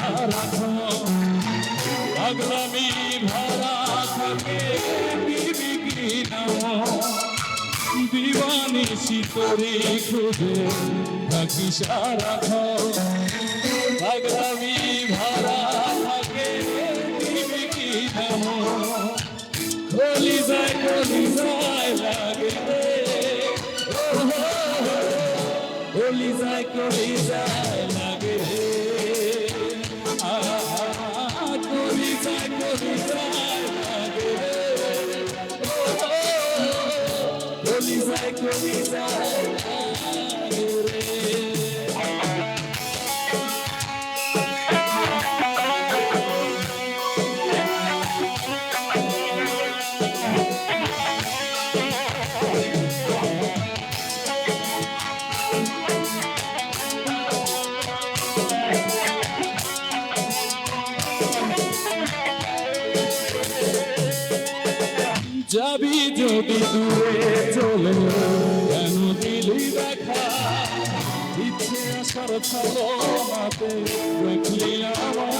সারাক্ষণ পাগলামি ভরা থাকে দিবি কি নাম দিবানিশি তোরে খুঁজে থাকি সারাক্ষণ পাগলামি ভরা থাকে দিবি কি কলি যায় কলি যায় লাগে কলি যায় কলি যায় কলি যায় কলি যায় যদি দূরে চলে কেন দিলি দেখা ইচ্ছে আসার ছলো মাতে দেখলি আমায়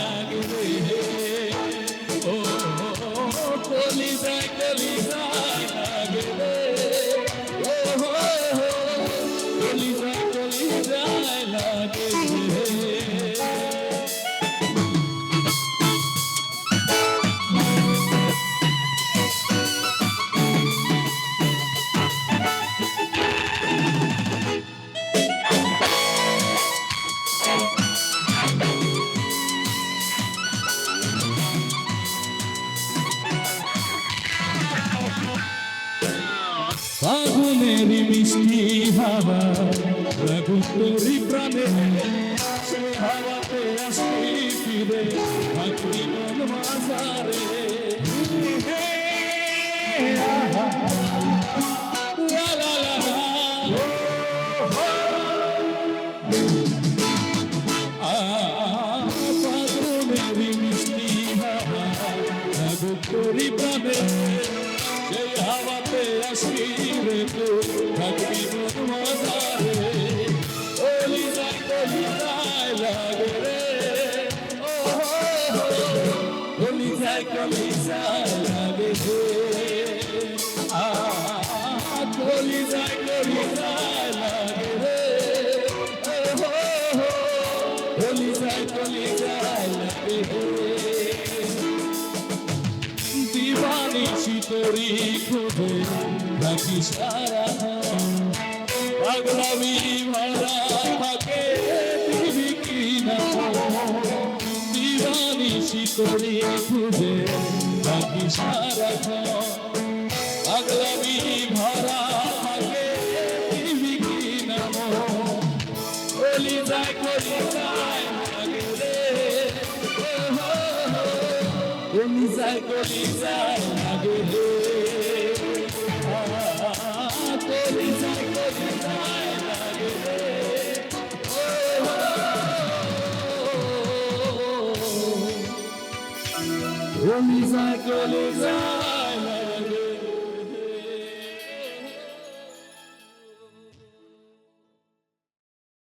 মিষ্টি হাওয়া লাগু তোরি প্রাণে। সে হাওয়াতে আসি ফিরে থাকি মন মাঝারে মিষ্টি দিবানিশি তোরি খোঁজে রাখি সারা পাগলামি ভরা থাকে দিবি কি না দিবানিশি সারা পাগলামি ভরা থাকে দিবি কি না কলি যায় কলি যায়। কলি যায় কলি যায় লাগে কলি যায় কলি যায়